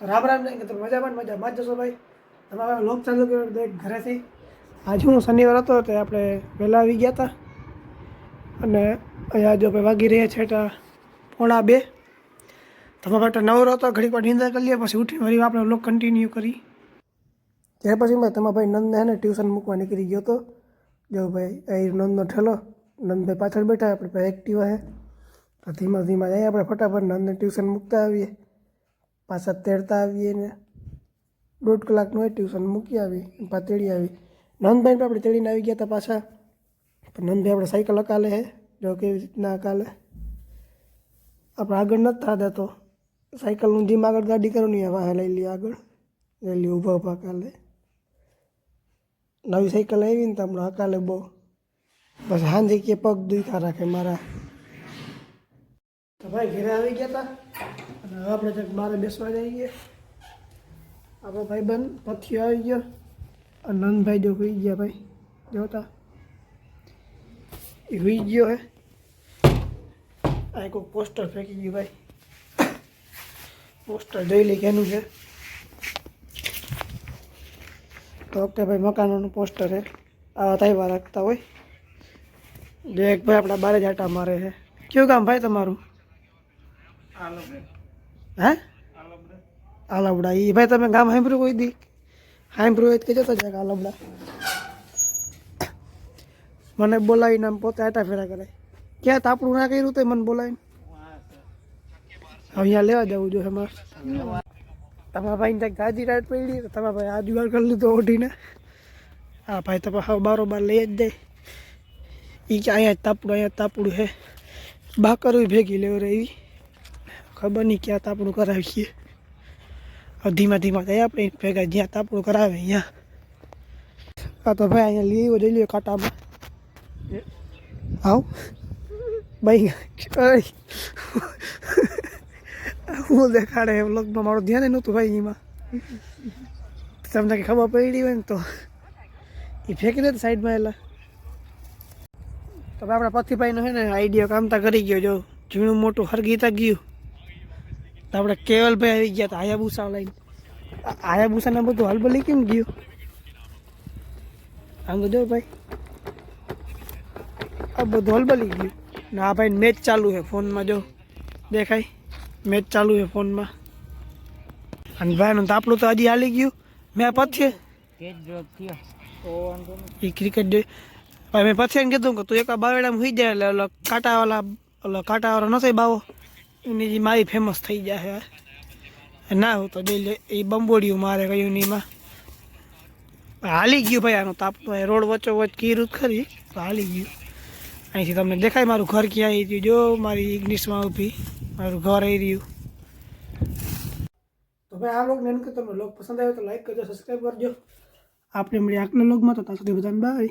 રામ રામ ને કેતો મજાવાન મજા માજસો ભાઈ તમારા લોક ચાલો કે ઘરેથી આજ હું શનિવાર હતો તો આપણે પેલા આવી ગયા હતા અને અહી આજો ભવાગી રહ્યા છે તો પોણા બે તમાર માટે નવરો તો ઘડીક નીંદર કરી લે પછી ઉઠી મરી આપણે લોક કન્ટિન્યુ કરી ત્યાર પછી મે તમાર ભાઈ નંદને ને ટ્યુશન મુકવા નીકળી ગયો તો જો ભાઈ આ ઈ નંદ નઠલો નંદ મે પાછળ બેઠાય આપણે પે એક્ટિવ છે થોડી મધીમ આઈએ આપણે फटाफट નંદને ટ્યુશન મુકતા આવીએ પા સતેરતા આવીને બડકલાક નો ટ્યુશન મુક્યા હવે પાતેડી આવી નંદબાઈ પાસે ટેડીને આવી ગયા તો પાછા નંદબે આપણા સાયકલ અકાલે છે જો કે રીતના અકાલે આપડા આગળ ન થા દે તો સાયકલ ઊંધી માગર ગાડી કરો નહી હવે લઈ લી આગળ એ લઈ ઊભા પા કાલે નવી સાયકલ આવી ને તો આપણે અકાલે બો બસ હાંધી કે પગ દૂઈ તારા રાખે મારા તો ભાઈ ઘરે આવી ગયા તો આ પ્રોજેક્ટ બારે બેસવા જોઈએ આબો ભાઈ બંધ પથ્યય આનંદ ભાઈ જો કઈ ગયા ભાઈ દેવતા ઈ વીડિયો હે આયકો પોસ્ટર ફેકી ગઈ ભાઈ પોસ્ટર જોઈ લે કેનું છે તો કે ભાઈ મકાનો નું પોસ્ટર હે આ થાયવા રાખતા હોય દેખ ભાઈ આપડા બારે જાટા મારે છે ક્યો કામ ભાઈ તમારું આલો હે આલાબડા એ ભાઈ તમે ગામ સાંભળ્યું કોઈ દી સાંભળ્યું હોય કે જતા જાય આલાબડા મને બોલાવીને આમ પોતે આટા ફેરા કરે ક્યાં તાપડું ના કર્યું તો મને બોલાવીને અહીંયા લેવા જવું જોઈએ મારે તમારા ભાઈ ત્યાં ગાજી રાઈટ પડી તમારા ભાઈ આ જુગાડ કરી લીધો ઓઢીને હા ભાઈ તમે હવે બારોબાર લઈ જ દે એ કે અહીંયા તાપડું અહીંયા તાપડું હે બાકરું ભેગી લેવું રહી खबर नहीं क्या तापड़ कराई और धीमा धीमा जाए अपने फेगा जहाँ तापड़ करावे यहाँ आ तो भाई यहाँ लिए वो काटा में ध्यान ना तो खबर पड़ी हुई तो ये साइड में पति पाई ना आइडिया काम तो करी मोटू हर गीता गयू આપણે કેવલભાઈ આવી ગયા હતા આયાબુસા લઈને આયાબુસાને બધું હલબલી કેમ ગયું આમ તો જો ભાઈ આ બધું હલબલી ગયું ને આ ભાઈ મેચ ચાલુ છે ફોનમાં જો દેખાય મેચ ચાલુ છે ફોનમાં અને ભાઈનું તાપલું તો હજી હાલી ગયું મેં પછી એ ક્રિકેટ જોઈ મેં પછી એમ કીધું કે તું એક બાવેડામાં સુઈ જાય એટલે કાંટાવાળા ઓલો કાંટાવાળો નથી બાવો એની મારી ફેમસ થઈ જશે ના હું તો ડેલી એ બંબોડિયું મારે કયુનીમાં હાલી ગયું ભાઈ આનું તાપ રોડ વચ્ચો વચ્ચ કીરું ખરી તો હાલી ગયું અહીંથી તમને દેખાય મારું ઘર ક્યાં આવી ગયું જો મારી ઇગ્નિશમાં ઊભી મારું ઘર આવી રહ્યું તો ભાઈ આ લોગને એમ કે તમને લોગ પસંદ આવ્યો તો લાઈક કરજો સબસ્ક્રાઈબ કરજો આપણે મળીએ આગના લોગમાં તો ત્યાં સુધી બધાને બાય